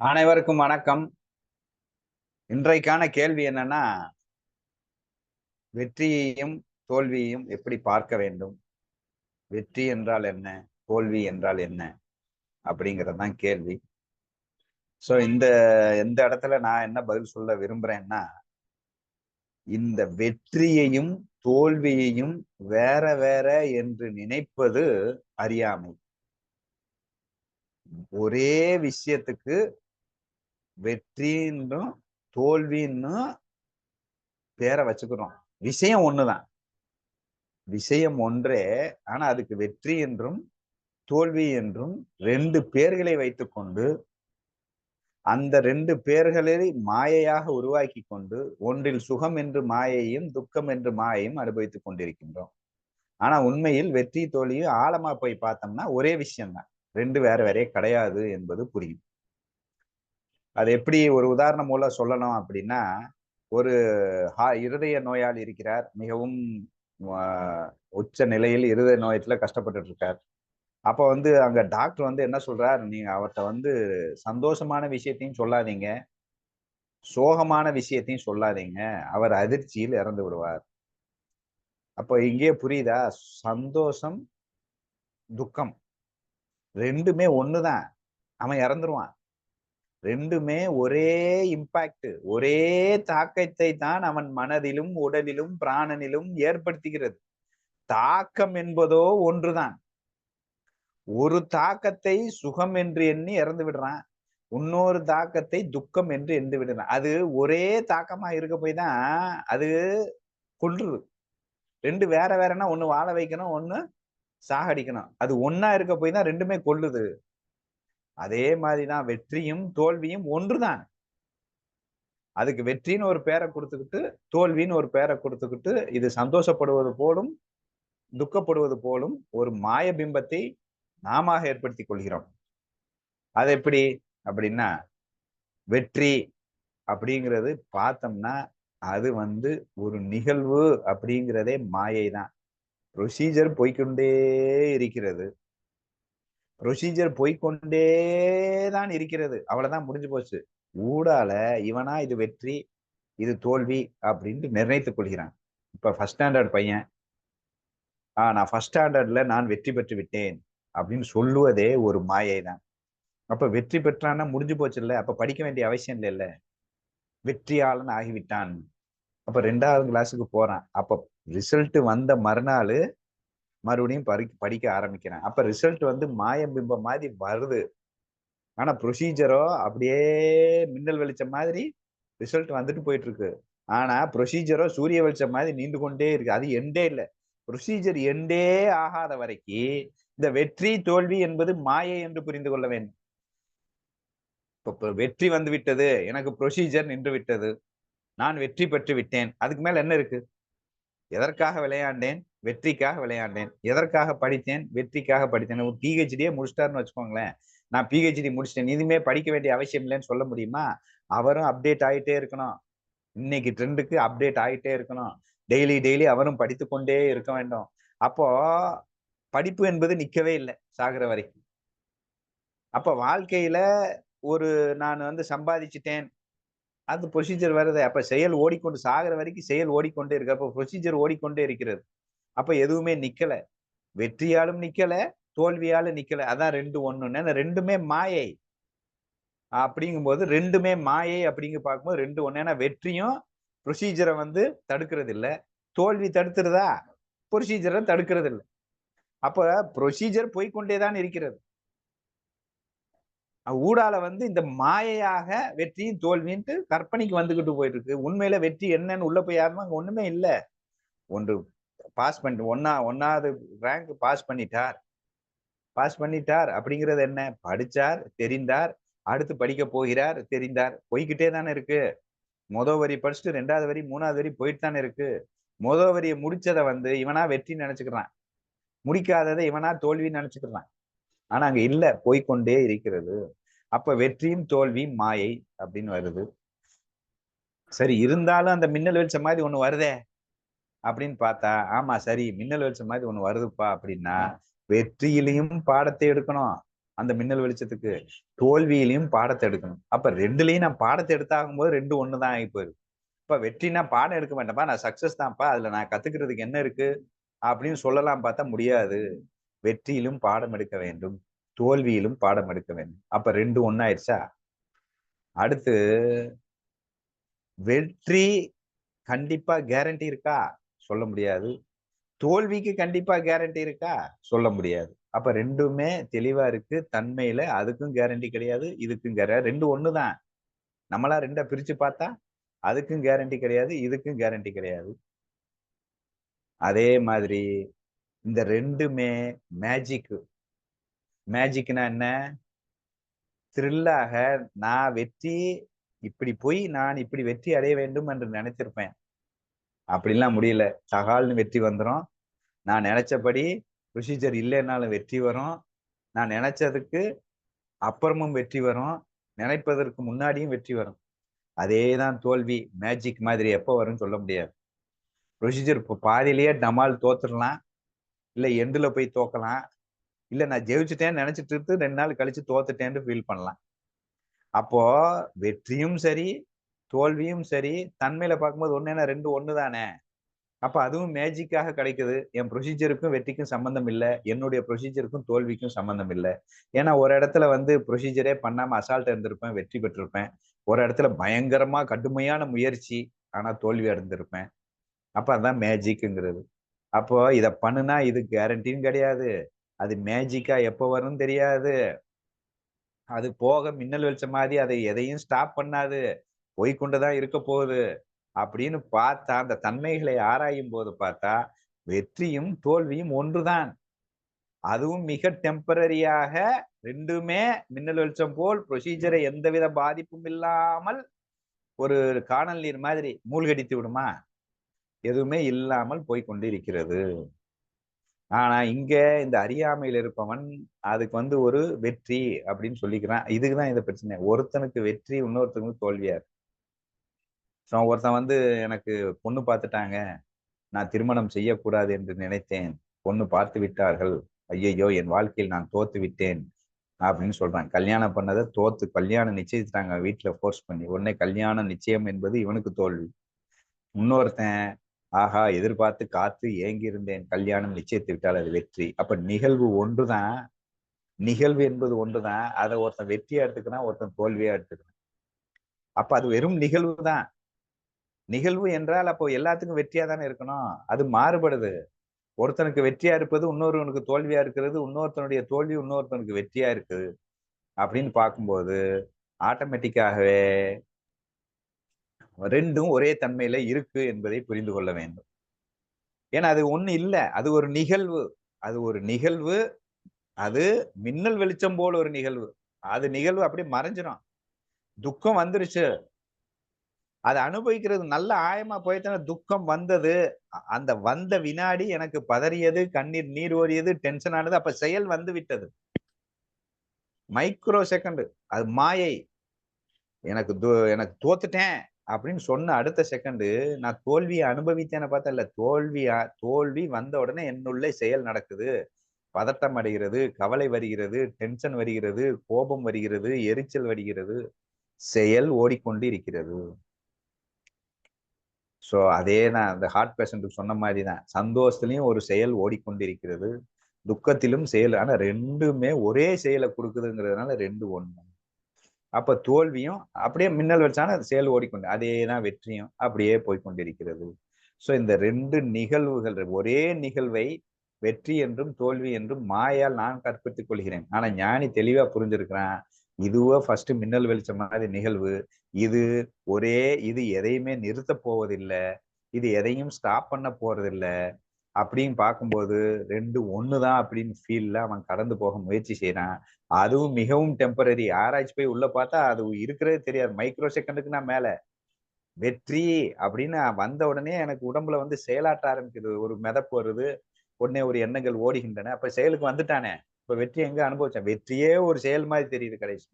அனைவருக்கும் வணக்கம். இன்றைக்கான கேள்வி என்னன்னா வெற்றியையும் தோல்வியையும் எப்படி பார்க்க வேண்டும்? வெற்றி என்றால் என்ன? தோல்வி என்றால் என்ன? அப்படிங்கிறது தான் கேள்வி. ஸோ இந்த எந்த இடத்துல நான் என்ன பதில் சொல்ல விரும்புறேன்னா இந்த வெற்றியையும் தோல்வியையும் வேற வேற என்று நினைப்பது அறியாமை. ஒரே விஷயத்துக்கு வெற்றின்னும் தோல்வின்னும் பேரை வச்சுக்கிறோம் விஷயம் ஒண்ணுதான். விஷயம் ஒன்றே ஆனா அதுக்கு வெற்றி என்றும் தோல்வி என்றும் ரெண்டு பேர்களை வைத்துக்கொண்டு அந்த ரெண்டு பேர்களை மாயையாக உருவாக்கி கொண்டு ஒன்றில் சுகம் என்று மாயையும் துக்கம் என்று மாயையும் அனுபவித்துக் கொண்டிருக்கின்றோம். ஆனா உண்மையில் வெற்றி தோல்வியும் ஆழமா போய் பார்த்தோம்னா ஒரே விஷயம்தான். ரெண்டு வேற வேறே கிடையாது என்பது புரியும். அது எப்படி ஒரு உதாரணம் மூலம் சொல்லணும் அப்படின்னா ஒரு ஹா இருதய நோயாளி இருக்கிறார் மிகவும் உச்ச நிலையில் இருதய நோயத்தில் கஷ்டப்பட்டு இருக்கார் அப்போ வந்து அங்கே டாக்டர் வந்து என்ன சொல்றார்? நீங்கள் அவர்கிட்ட வந்து சந்தோஷமான விஷயத்தையும் சொல்லாதீங்க. சோகமான விஷயத்தையும் சொல்லாதீங்க. அவர் அதிர்ச்சியில் இறந்து விடுவார். அப்போ இங்கே புரியுதா? சந்தோஷம் துக்கம். ரெண்டுமே ஒண்ணுதான் அவன் இறந்துருவான். ரெண்டுமே ஒரே இம்பாக்ட் ஒரே தாக்கத்தை தான் அவன் மனதிலும் உடலிலும் பிராணனிலும் ஏற்படுத்துகிறது. தாக்கம் என்பதோ ஒன்றுதான் ஒரு தாக்கத்தை சுகம் என்று எண்ணி இறந்து விடுறான். இன்னொரு தாக்கத்தை துக்கம் என்று எண்ணி விடுறான். அது ஒரே தாக்கமா இருக்க போய் தான் அது கொள்றது ரெண்டு வேற வேறனா ஒண்ணு வாழ வைக்கணும் ஒண்ணு சாகடிக்கணும். அது ஒன்னா இருக்க போய் தான் ரெண்டுமே கொள்ளுது அதே மாதிரிதான் வெற்றியும் தோல்வியும் ஒன்றுதான். அதுக்கு வெற்றின்னு ஒரு பேரை கொடுத்துக்கிட்டு தோல்வின்னு ஒரு பேரை கொடுத்துக்கிட்டு இது சந்தோஷப்படுவது போலும் துக்கப்படுவது போலும் ஒரு மாய பிம்பத்தை நாம ஏற்படுத்தி கொள்கிறோம். அது எப்படி? அப்படின்னா வெற்றி அப்படிங்கிறது பார்த்தோம்னா அது வந்து ஒரு நிகழ்வு அப்படிங்கிறதே மாயை தான் ப்ரொசீஜர் போய்கொண்டே இருக்கிறது. ப்ரொசீஜர் போய்கொண்டே தான் இருக்கிறது. அவ்வளவுதான் முடிஞ்சு போச்சு. ஊடால இவனா இது வெற்றி இது தோல்வி அப்படின்ட்டு நிர்ணயித்துக் கொள்கிறான். இப்ப ஃபர்ஸ்ட் ஸ்டாண்டர்ட் பையன். ஆஹ் நான் ஃபர்ஸ்ட் ஸ்டாண்டர்ட்ல நான் வெற்றி பெற்று விட்டேன் அப்படின்னு சொல்லுவதே ஒரு மாயை தான் அப்ப வெற்றி பெற்றான்னா முடிஞ்சு போச்சு இல்லை அப்ப படிக்க வேண்டிய அவசியம் இல்லை இல்ல வெற்றியாளன் ஆகிவிட்டான். அப்ப ரெண்டாவது கிளாஸுக்கு போறான். அப்ப ரிசல்ட் வந்த மறுநாள் மறுபடியும் படி படிக்க ஆரம்பிக்கிறேன். அப்ப ரிசல்ட் வந்து மாயம் பிம்பம் மாதிரி வருது. ஆனா ப்ரொசீஜரோ அப்படியே மின்னல் வெளிச்சம் மாதிரி ரிசல்ட் வந்துட்டு போயிட்டு இருக்கு ஆனா ப்ரொசீஜரோ சூரிய வெளிச்சம் மாதிரி நீந்து கொண்டே இருக்கு. அது எண்டே இல்லை. ப்ரொசீஜர் எண்டே ஆகாத வரைக்கும் இந்த வெற்றி தோல்வி என்பது மாயை என்று புரிந்து கொள்ள வேண்டும். இப்போ வெற்றி வந்து விட்டது. எனக்கு ப்ரொசீஜர் நின்று விட்டது. நான் வெற்றி பெற்று விட்டேன். அதுக்கு மேல என்ன இருக்கு? எதற்காக விளையாண்டேன்? வெற்றிக்காக விளையாண்டேன். எதற்காக படித்தேன்? வெற்றிக்காக படித்தேன். ஒரு பிஹெச்டியே முடிச்சிட்டாருன்னு வச்சுக்கோங்களேன். நான் பிஹெச்டி முடிச்சிட்டேன். இனிமே படிக்க வேண்டிய அவசியம் இல்லைன்னு சொல்ல முடியுமா? அவரும் அப்டேட் ஆகிட்டே இருக்கணும். இன்னைக்கு ட்ரெண்டுக்கு அப்டேட் ஆகிட்டே இருக்கணும். டெய்லி டெய்லி அவரும் படித்து கொண்டே இருக்க வேண்டும். அப்போ படிப்பு என்பது நிற்கவே இல்லை சாகிற வரைக்கும். அப்போ வாழ்க்கையில ஒரு நான் வந்து சம்பாதிச்சிட்டேன். அது ப்ரொசீஜர் வருது அப்ப செயல் ஓடிக்கொண்டு சாகிற வரைக்கும் செயல் ஓடிக்கொண்டே இருக்கு. அப்ப ப்ரொசீஜர் ஓடிக்கொண்டே இருக்கிறது. அப்ப எதுவுமே நிக்கல. வெற்றியாலும் நிக்கல தோல்வியாலும் நிக்கல. அதான் ரெண்டு ஒண்ணு. ரெண்டுமே மாயை. அப்படிங்கும்போது ரெண்டுமே மாயை அப்படிங்க பார்க்கும்போது ரெண்டு ஒண்ணு. ஏன்னா வெற்றியும் ப்ரொசீஜரை வந்து தடுக்கிறது இல்லை தோல்வி தடுத்துருதா? ப்ரொசீஜரை தடுக்கிறது இல்லை அப்போ ப்ரொசீஜர் போய்கொண்டே தான் இருக்கிறது. ஊடால வந்து இந்த மாயையாக வெற்றியும் தோல்வின்ட்டு கற்பனைக்கு வந்துகிட்டு போயிட்டு இருக்கு உண்மையில வெற்றி என்னன்னு உள்ள போய் யாருமே அங்க ஒண்ணுமே இல்லை. ஒன்று பாஸ் பண்ணிட்டு ஒன்னா ஒன்னாவது ரேங்க் பாஸ் பண்ணிட்டார். பாஸ் பண்ணிட்டார் அப்படிங்கிறது என்ன? படிச்சார் தெரிந்தார் அடுத்து படிக்க போகிறார் தெரிந்தார். போய்கிட்டே தானே இருக்கு. முத வரி படிச்சுட்டு ரெண்டாவது வரி மூணாவது வரி போயிட்டு தானே இருக்கு. முத வரியை முடிச்சதை வந்து இவனா வெற்றி நினைச்சுக்கிறான். முடிக்காததை இவனா தோல்வின்னு நினைச்சுக்கிறான். ஆனா அங்க இல்ல போய்கொண்டே இருக்கிறது. அப்ப வெற்றியும் தோல்வியும் மாயை அப்படின்னு வருது. சரி இருந்தாலும் அந்த மின்னல் வெளிச்சம் மாதிரி ஒண்ணு வருதே அப்படின்னு பார்த்தா ஆமா சரி மின்னல் வெளிச்சம் மாதிரி ஒண்ணு வருதுப்பா அப்படின்னா வெற்றியிலையும் பாடத்தை எடுக்கணும் அந்த மின்னல் வெளிச்சத்துக்கு. தோல்வியிலையும் பாடத்தை எடுக்கணும். அப்ப ரெண்டுலயும் நான் பாடத்தை எடுத்தாகும் போது ரெண்டு ஒண்ணுதான் ஆகி போயிருக்கு இப்ப வெற்றினா பாடம் எடுக்க வேண்டாம்ப்பா நான் சக்சஸ் தான்ப்பா அதுல நான் கத்துக்கிறதுக்கு என்ன இருக்கு அப்படின்னு சொல்லலாம் பார்த்தா முடியாது. வெற்றியிலும் பாடம் எடுக்க வேண்டும். தோல்வியிலும் பாடம் எடுக்க வேண்டும். அப்ப ரெண்டு ஒன்னாயிருச்சா அடுத்து வெற்றி கண்டிப்பா கேரண்டி இருக்கா? சொல்ல முடியாது. தோல்விக்கு கண்டிப்பா கேரண்டி இருக்கா? சொல்ல முடியாது. அப்ப ரெண்டுமே தெளிவா இருக்கு. தன்மையில அதுக்கும் கேரண்டி கிடையாது இதுக்கும் கேரண்டி ரெண்டு ஒண்ணுதான். நம்மளா ரெண்டா பிரிச்சு பார்த்தா அதுக்கும் கேரண்டி கிடையாது இதுக்கும் கேரண்டி கிடையாது. அதே மாதிரி இந்த ரெண்டுமே மேஜிக் மேஜிக்னா என்ன? த்ரில்லாக நான் வெற்றி இப்படி போய் நான் இப்படி வெற்றி அடைய வேண்டும் என்று நினைச்சிருப்பேன் அப்படிலாம் முடியல. சகால்னு வெற்றி வந்துடும் நான் நினைச்சபடி ப்ரொசீஜர் இல்லைன்னாலும் வெற்றி வரும். நான் நினைச்சதுக்கு அப்புறமும் வெற்றி வரும். நினைப்பதற்கு முன்னாடியும் வெற்றி வரும். அதே தான் தோல்வி. மேஜிக் மாதிரி எப்போ வரும்னு சொல்ல முடியாது. ப்ரொசீஜர் இப்போ பாதியிலேயே டமால் தோத்துடலாம். இல்லை எண்டில் போய் தோக்கலாம். இல்லை நான் ஜெயிச்சுட்டேன்னு நினச்சிட்டு இருந்து ரெண்டு நாள் கழித்து தோத்துட்டேன்னு ஃபீல் பண்ணலாம். அப்போது வெற்றியும் சரி தோல்வியும் சரி தன்மையில் பார்க்கும்போது ஒன்னு ரெண்டு ஒன்று தானே? அப்போ அதுவும் மேஜிக்காக கிடைக்குது. என் ப்ரொசீஜருக்கும் வெற்றிக்கும் சம்மந்தம் இல்லை. என்னுடைய ப்ரொசீஜருக்கும் தோல்விக்கும் சம்மந்தம் இல்லை. ஏன்னா ஒரு இடத்துல வந்து ப்ரொசீஜரே பண்ணாமல் அசால்ட் இருந்திருப்பேன் வெற்றி பெற்றிருப்பேன். ஒரு இடத்துல பயங்கரமாக கடுமையான முயற்சி ஆனால் தோல்வி அடைந்திருப்பேன். அப்போ அதுதான் மேஜிக்குங்கிறது அப்போ இதை பண்ணுனா இது கேரண்டின்னு கிடையாது. அது மேஜிக்கா எப்போ வரும்னு தெரியாது. அது போக மின்னல் வெளிச்ச மாதிரி அதை எதையும் ஸ்டாப் பண்ணாது. போய்கொண்டுதான் இருக்க போகுது. அப்படின்னு பார்த்தா அந்த தன்மைகளை ஆராயும் போது பார்த்தா வெற்றியும் தோல்வியும் ஒன்றுதான். அதுவும் மிக டெம்பரரியாக ரெண்டுமே மின்னல் வெளிச்சம் போல் ப்ரொசீஜரை எந்தவித பாதிப்பும் இல்லாமல் ஒரு காணல் நீர் மாதிரி மூழ்கடித்து விடுமா? எதுவுமே இல்லாமல் போய்கொண்டு இருக்கிறது ஆனா இங்க இந்த அறியாமையில் இருப்பவன் அதுக்கு வந்து ஒரு வெற்றி அப்படின்னு சொல்லிக்கிறான். இதுக்குதான் இந்த பிரச்சனை. ஒருத்தனுக்கு வெற்றி இன்னொருத்தனுக்கு தோல்வியா இருக்கு. ஒருத்தன் வந்து எனக்கு பொண்ணு பார்த்துட்டாங்க. நான் திருமணம் செய்யக்கூடாது என்று நினைத்தேன். பொண்ணு பார்த்து விட்டார்கள். ஐயையோ என் வாழ்க்கையில் நான் தோத்து விட்டேன் அப்படின்னு சொல்றான். கல்யாணம் பண்ணதை தோத்து கல்யாணம் நிச்சயித்தாங்க வீட்டுல ஃபோர்ஸ் பண்ணி உடனே கல்யாணம் நிச்சயம் என்பது இவனுக்கு தோல்வி. இன்னொருத்தன் ஆஹா எதிர்பார்த்து காத்து ஏங்கி இருந்தேன் கல்யாணம் நிச்சயத்து விட்டால் அது வெற்றி. அப்ப நிகழ்வு ஒன்றுதான். நிகழ்வு என்பது ஒன்றுதான். அதை ஒருத்தன் வெற்றியா எடுத்துக்கிறான் ஒருத்தன் தோல்வியா எடுத்துக்கிறான். அப்ப அது வெறும் நிகழ்வு தான் நிகழ்வு என்றால் அப்போ எல்லாத்துக்கும் வெற்றியா தானே இருக்கணும். அது மாறுபடுது. ஒருத்தனுக்கு வெற்றியா இருப்பது இன்னொருவனுக்கு தோல்வியா இருக்கிறது இன்னொருத்தனுடைய தோல்வி இன்னொருத்தனுக்கு வெற்றியா இருக்குது. அப்படின்னு பார்க்கும்போது ஆட்டோமேட்டிக்காகவே ரெண்டும் ஒரே தன்மையில இருக்கு என்பதை புரிந்து கொள்ள வேண்டும். ஏன்னா அது ஒண்ணு இல்லை. அது ஒரு நிகழ்வு. அது ஒரு நிகழ்வு. அது மின்னல் வெளிச்சம் போல ஒரு நிகழ்வு. அது நிகழ்வு அப்படியே மறைஞ்சிடும் துக்கம் வந்துருச்சு. அதை அனுபவிக்கிறது நல்ல ஆயமா போயிட்டான துக்கம் வந்தது. அந்த வந்த வினாடி எனக்கு பதறியது கண்ணீர் நீர் ஓடியது டென்ஷன் ஆனது. அப்ப செயல் வந்து விட்டது. மைக்ரோ செகண்ட் அது மாயை. எனக்கு எனக்கு தோத்துட்டேன். அப்படின்னு சொன்ன அடுத்த செகண்டு நான் தோல்வியை அனுபவித்தேன்னு பார்த்தா இல்லை தோல்வியா தோல்வி வந்த உடனே என்னுள்ளே செயல் நடக்குது. பதட்டம் அடைகிறது கவலை வருகிறது டென்ஷன் வருகிறது கோபம் வருகிறது எரிச்சல் வருகிறது. செயல் ஓடிக்கொண்டு இருக்கிறது ஸோ அதே தான் அந்த ஹார்ட் பேஷண்ட்டுக்கு சொன்ன மாதிரி தான். சந்தோஷத்துலேயும் ஒரு செயல் ஓடிக்கொண்டிருக்கிறது. துக்கத்திலும் செயல் ஆனால் ரெண்டுமே ஒரே செயலை கொடுக்குதுங்கிறதுனால ரெண்டு ஒன்று அப்ப தோல்வியும் அப்படியே மின்னல் வச்சான செயல் ஓடிக்கொண்டு அதே தான் வெற்றியும் அப்படியே போய்கொண்டிருக்கிறது ஸோ இந்த ரெண்டு நிகழ்வுகள் ஒரே நிகழ்வை வெற்றி என்றும் தோல்வி என்றும் மாயால் நான் கற்பித்துக் கொள்கிறேன். ஆனா ஞானி தெளிவா புரிஞ்சிருக்கிறான். இதுவோ ஃபர்ஸ்ட் மின்னல் வெளிச்சம் மாதிரி நிகழ்வு. இது ஒரே இது எதையுமே நிறுத்த போவதில்லை. இது எதையும் ஸ்டாப் பண்ண போறதில்லை. அப்படின்னு பார்க்கும்போது ரெண்டு ஒன்று தான் அப்படின்னு ஃபீல்ல அவன் கடந்து போக முயற்சி செய்யறான் அதுவும் மிகவும் டெம்பரரி ஆராய்ச்சி போய் உள்ள பார்த்தா அது இருக்கிறதே தெரியாது. மைக்ரோ செகண்டுக்கு நான் மேல. வெற்றி அப்படின்னு வந்த உடனே எனக்கு உடம்புல வந்து செயலாட்ட ஆரம்பிக்கிறது ஒரு மிதப்பு வருது. உடனே ஒரு எண்ணங்கள் ஓடுகின்றன. அப்ப செயலுக்கு வந்துட்டானே. இப்ப வெற்றி எங்க அனுபவிச்சேன் வெற்றியே ஒரு செயல் மாதிரி தெரியுது கடைசி.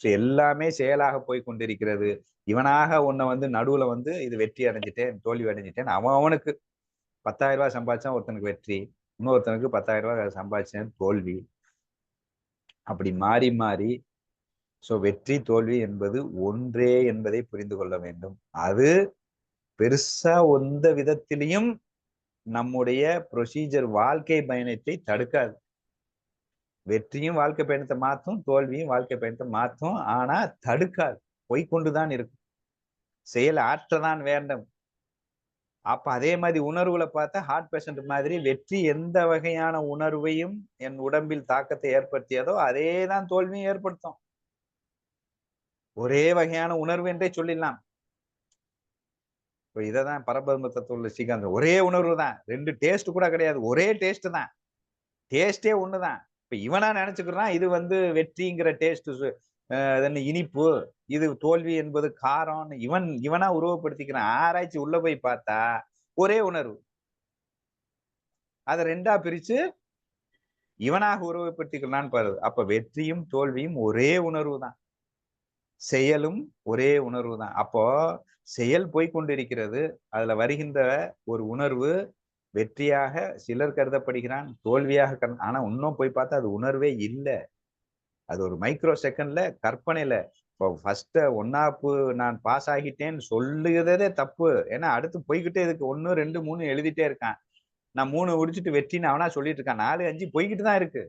ஸோ எல்லாமே செயலாக போய் கொண்டிருக்கிறது. இவனாக உன்னை வந்து நடுவுல வந்து இது வெற்றி அடைஞ்சிட்டேன் தோல்வி அடைஞ்சிட்டேன் அவன் அவனுக்கு பத்தாயிரம் ரூபாய் சம்பாதிச்சா ஒருத்தனுக்கு வெற்றி இன்னொருத்தனுக்கு பத்தாயிரம் ரூபாய் சம்பாதிச்சேன் தோல்வி அப்படி மாறி மாறி சோ வெற்றி தோல்வி என்பது ஒன்றே என்பதை புரிந்து கொள்ள வேண்டும். அது பெருசா எந்த விதத்திலையும் நம்முடைய ப்ரொசீஜர் வாழ்க்கை பயணத்தை தடுக்காது. வெற்றியும் வாழ்க்கை பயணத்தை மாத்தும் தோல்வியும் வாழ்க்கை பயணத்தை மாத்தும் ஆனா தடுக்காது. போய்கொண்டுதான் இருக்கும். செயல் ஆற்றதான் வேண்டும். அப்ப அதே மாதிரி உணர்வுகளை பார்த்தா ஹார்ட் பேஷண்ட் மாதிரி வெற்றி எந்த வகையான உணர்வையும் என் உடம்பில் தாக்கத்தை ஏற்படுத்தியதோ அதே தான் தோல்வியும் ஏற்படுத்தும். ஒரே வகையான உணர்வு என்றே சொல்லிடலாம். இப்போ இதைதான் பரபரம தத்துவ ஸ்ரீகாந்த் ஒரே உணர்வு தான். ரெண்டு டேஸ்ட் கூட கிடையாது. ஒரே டேஸ்ட் தான். டேஸ்டே ஒண்ணுதான். இப்ப இவனா நினைச்சுக்கிறான் இது வந்து வெற்றிங்கிற டேஸ்ட் இனிப்பு இது தோல்வி என்பது காரம் இவன் இவனா உருவப்படுத்திக்கிறான். ஆராய்ச்சி உள்ள போய் பார்த்தா ஒரே உணர்வு. அதை ரெண்டா பிரிச்சு இவனாக உருவப்படுத்திக்கலான்னு பாரு. அப்ப வெற்றியும் தோல்வியும் ஒரே உணர்வு தான். செயலும் ஒரே உணர்வு தான். அப்போ செயல் போய்கொண்டிருக்கிறது அதுல வருகின்ற ஒரு உணர்வு வெற்றியாக சிலர் கருதப்படுகிறான் தோல்வியாக ஆனா இன்னும் போய் பார்த்தா அது உணர்வே இல்லை. அது ஒரு மைக்ரோ செகண்ட்ல கற்பனையில இப்போ ஃபஸ்ட்டு ஒன்னாப்பு நான் பாஸ் ஆகிட்டேன்னு சொல்லுகிறதே தப்பு. ஏன்னா அடுத்து போய்கிட்டே இருக்கு. ஒன்று ரெண்டு மூணு எழுதிட்டே இருக்கான். நான் மூணு முடிச்சுட்டு வெற்றின்னு அவனா சொல்லிட்டு இருக்கான். நாலு அஞ்சு போய்கிட்டு தான் இருக்கு.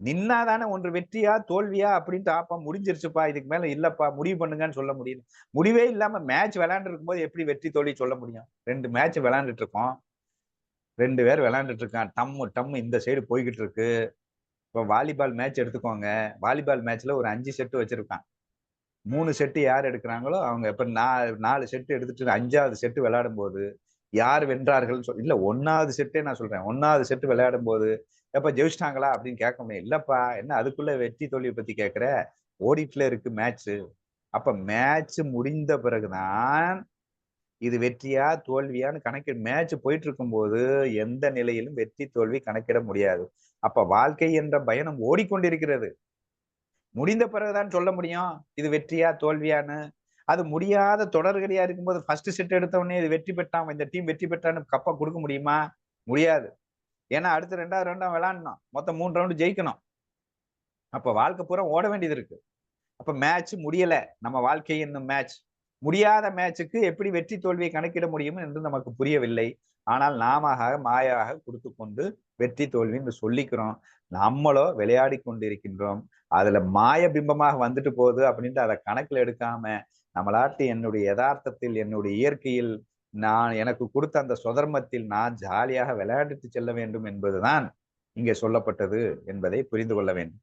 நின்னாதானே ஒன்று வெற்றியா தோல்வியா அப்படின்ட்டு ஆப்பா முடிஞ்சிருச்சுப்பா. இதுக்கு மேல இல்லப்பா. முடிவு பண்ணுங்கன்னு சொல்ல முடியல. முடிவே இல்லாம மேட்ச் விளையாண்டு இருக்கும்போது எப்படி வெற்றி தோல்வி சொல்ல முடியும்? ரெண்டு மேட்ச் விளையாண்டுட்டு இருக்கோம். ரெண்டு பேர் விளையாண்டுட்டு இருக்கான். டம்மு டம்மு இந்த சைடு போய்கிட்டு இருக்கு. இப்போ வாலிபால் மேட்ச் எடுத்துக்கோங்க. வாலிபால் மேட்ச்ல ஒரு அஞ்சு செட்டு வச்சிருக்கான். மூணு செட்டு யார் எடுக்கிறாங்களோ அவங்க. இப்ப நாலு செட்டு எடுத்துட்டு அஞ்சாவது செட்டு விளையாடும் போது யார் வென்றார்கள் சொல் இல்ல ஒன்றாவது செட்டே நான் சொல்றேன். ஒன்றாவது செட்டு விளையாடும் போது எப்ப ஜெயிச்சிட்டாங்களா அப்படின்னு கேட்க முடியும். இல்லைப்பா என்ன அதுக்குள்ள வெற்றி தோல்வியை பத்தி கேட்குற? ஓடிட்டுல இருக்கு மேட்ச் அப்ப மேட்ச் முடிந்த பிறகுதான் இது வெற்றியா தோல்வியான்னு கணக்கிட மேட்ச் போயிட்டு இருக்கும் போது எந்த நிலையிலும் வெற்றி தோல்வி கணக்கிட முடியாது. அப்ப வாழ்க்கை என்ற பயணம் ஓடிக்கொண்டிருக்கிறது. முடிந்த பிறகுதான் சொல்ல முடியும் இது வெற்றியா தோல்வியான்னு. அது முடியாத தொடர்களையா இருக்கும்போது ஃபர்ஸ்ட் செட் எடுத்த உடனே இது வெற்றி பெற்றான் இந்த டீம் வெற்றி பெற்றான்னு கப்பா கொடுக்க முடியுமா? முடியாது. ஏன்னா அடுத்த ரெண்டாவது ரவுண்டா விளாடணும் மொத்தம் மூணு ரவுண்டு ஜெயிக்கணும். அப்ப வாழ்க்கை பூரா ஓட வேண்டியது இருக்கு. அப்ப மேட்ச் முடியல. நம்ம வாழ்க்கை என்னும் மேட்ச் முடியாத மேட்சுக்கு எப்படி வெற்றி தோல்வியை கணக்கிட முடியும் என்று நமக்கு புரியவில்லை. ஆனால் நாம மாயாக கொடுத்து கொண்டு வெற்றி தோல்வின்னு சொல்லிக்கிறோம். நம்மளோ விளையாடி கொண்டிருக்கின்றோம் அதுல மாய பிம்பமாக வந்துட்டு போகுது அப்படின்ட்டு அதை கணக்கில் எடுக்காம நம்மளாட்டு என்னுடைய யதார்த்தத்தில் என்னுடைய இயற்கையில் நான் எனக்கு கொடுத்த அந்த சுதர்மத்தில் நான் ஜாலியாக விளையாடிட்டு செல்ல வேண்டும் என்பதுதான் இங்கே சொல்லப்பட்டது என்பதை புரிந்து கொள்ள வேண்டும்.